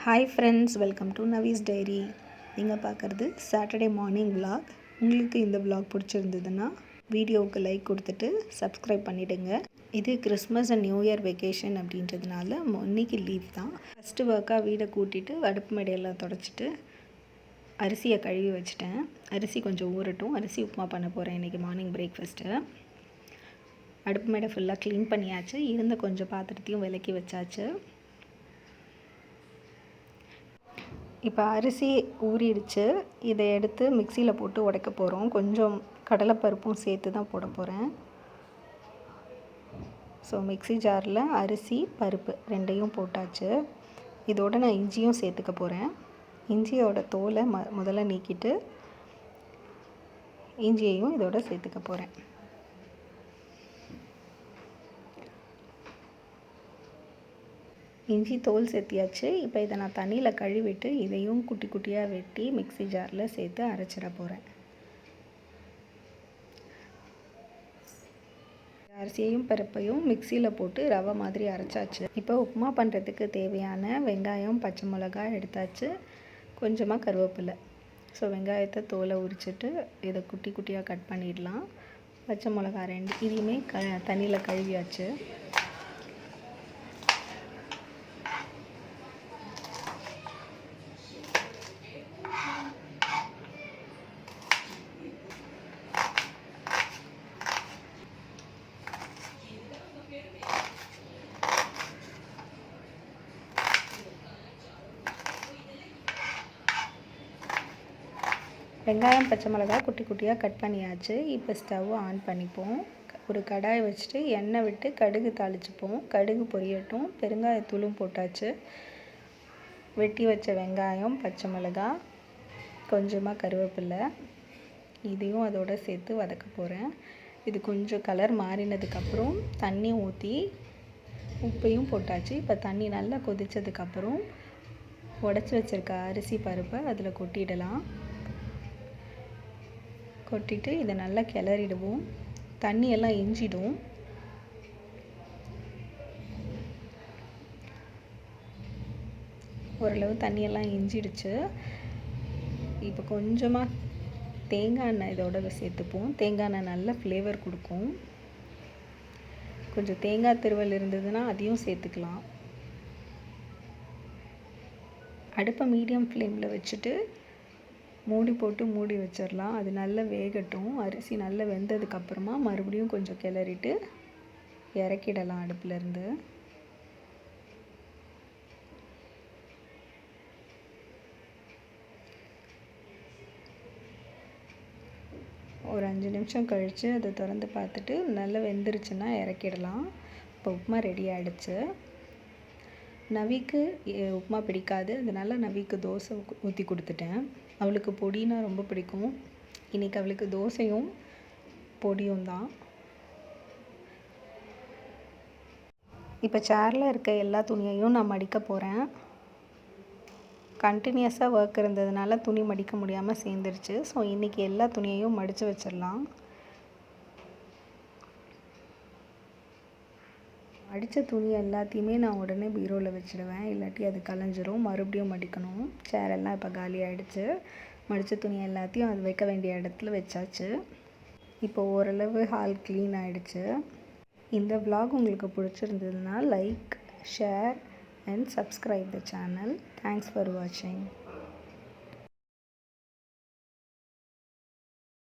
Hi friends welcome to Navi's diary நீங்கள் பார்க்குறது Saturday morning vlog உங்களுக்கு இந்த விலாக் பிடிச்சிருந்ததுன்னா வீடியோவுக்கு லைக் கொடுத்துட்டு சப்ஸ்கிரைப் பண்ணிவிடுங்க இது Christmas and new year vacation அப்படின்றதுனால மொ- இன்னைக்கு லீவ் தான் ஃபஸ்ட்டு ஒர்க்காக வீடை கூட்டிட்டு அடுப்பு மேடையெல்லாம் தொடச்சிட்டு அரிசியை கழுவி வச்சுட்டேன். அரிசி கொஞ்சம் ஊறட்டும். அரிசி உப்புமா பண்ண போகிறேன் இன்றைக்கி மார்னிங் பிரேக்ஃபாஸ்ட்டு அடுப்பு மேடை ஃபுல்லாக க்ளீன் பண்ணியாச்சு. இருந்த கொஞ்சம் பாத்திரத்தையும் விலக்கி வச்சாச்சு. இப்போ அரிசி ஊறிடுச்சு. இதை எடுத்து மிக்சியில் போட்டு உடைக்க போகிறோம் கொஞ்சம் கடலைப்பருப்பும் சேர்த்து தான் போட போகிறேன் ஸோ மிக்ஸி ஜாரில் அரிசி பருப்பு ரெண்டையும் போட்டாச்சு. இதோட நான் இஞ்சியும் சேர்த்துக்க போகிறேன் இஞ்சியோட தோலை ம முதல்ல நீக்கிட்டு இஞ்சியையும் இதோட சேர்த்துக்க போகிறேன் இஞ்சி தோல் சேர்த்தியாச்சு. இப்போ இதை நான் தண்ணியில் கழுவிட்டு இதையும் குட்டி குட்டியாக வெட்டி மிக்ஸி ஜாரில் சேர்த்து அரைச்சிட போகிறேன் அரிசியையும் பருப்பையும் மிக்சியில் போட்டு ரவை மாதிரி அரைச்சாச்சு. இப்போ உப்புமா பண்ணுறதுக்கு தேவையான வெங்காயம் பச்சை மிளகாய் எடுத்தாச்சு. கொஞ்சமாக கருவேப்பிலை. ஸோ வெங்காயத்தை தோலை உரிச்சிட்டு இதை குட்டி குட்டியாக கட் பண்ணிடலாம். பச்சை மிளகா ரெண்டு இதையுமே க தண்ணியில் கழுவியாச்சு. வெங்காயம் பச்சை மிளகாய் குட்டி குட்டியாக கட் பண்ணியாச்சு. இப்போ ஸ்டவ் ஆன் பண்ணிப்போம். ஒரு கடாய் வச்சுட்டு எண்ணெய் விட்டு கடுகு தாளிச்சுப்போம். கடுகு பொரியட்டும். பெருங்காயத்தூளும் போட்டாச்சு. வெட்டி வச்ச வெங்காயம் பச்சை மிளகாய் கொஞ்சமாக கருவேப்பில்லை இதையும் அதோட சேர்த்து வதக்க போகிறேன் இது கொஞ்சம் கலர் மாறினதுக்கப்புறம் தண்ணி ஊற்றி உப்பையும் போட்டாச்சு. இப்போ தண்ணி நல்லா கொதித்ததுக்கப்புறம் உடச்சி வச்சிருக்க அரிசி பருப்பை அதில் கொட்டிடலாம். கொட்டிட்டு இதை நல்லா கிளறிடுவோம். தண்ணி எல்லாம் இஞ்சிடும் ஓரளவு தண்ணியெல்லாம் இஞ்சிடுச்சு இப்போ கொஞ்சமாக தேங்காய் எண்ணெய் இதோட சேர்த்துப்போம். தேங்காய் எண்ணெய் நல்ல ஃப்ளேவர் கொடுக்கும். கொஞ்சம் தேங்காய் திருவல் இருந்ததுன்னா அதையும் சேர்த்துக்கலாம். அடுப்பை மீடியம் ஃப்ளேமில் வச்சுட்டு மூடி போட்டு மூடி வச்சிடலாம். அது நல்லா வேகட்டும். அரிசி நல்லா வெந்ததுக்கப்புறமா மறுபடியும் கொஞ்சம் கிளறிட்டு இறக்கிடலாம் அடுப்புலேருந்து. ஒரு அஞ்சு நிமிஷம் கழித்து அதை திறந்து பார்த்துட்டு நல்லா வெந்துருச்சுன்னா இறக்கிடலாம். இப்போ உப்புமா ரெடி ஆகிடுச்சு நவிக்கு உப்புமா பிடிக்காது. அதனால நவிக்கு தோசை ஊற்றி கொடுத்துட்டேன். அவளுக்கு பொடினா ரொம்ப பிடிக்கும். இன்றைக்கி அவளுக்கு தோசையும் பொடியும் தான். இப்போ சேரில் இருக்க எல்லா துணியையும் நான் மடிக்க போகிறேன் கண்டினியூஸாக ஒர்க் இருந்ததுனால துணி மடிக்க முடியாமல் சேர்ந்துருச்சு. ஸோ இன்றைக்கி எல்லா துணியையும் மடித்து வச்சிடலாம். அடித்த துணி எல்லாத்தையுமே நான் உடனே பீரோவில் வச்சிடுவேன். இல்லாட்டி அது கலைஞ்சிரும். மறுபடியும் மடிக்கணும். சேர் எல்லாம் இப்போ காலி ஆகிடுச்சு மடித்த துணி எல்லாத்தையும் அது வைக்க வேண்டிய இடத்துல வச்சாச்சு. இப்போ ஓரளவு ஹால் க்ளீன் ஆகிடுச்சு இந்த விலாக் உங்களுக்கு பிடிச்சிருந்ததுன்னா like share and subscribe the channel thanks for வாட்சிங்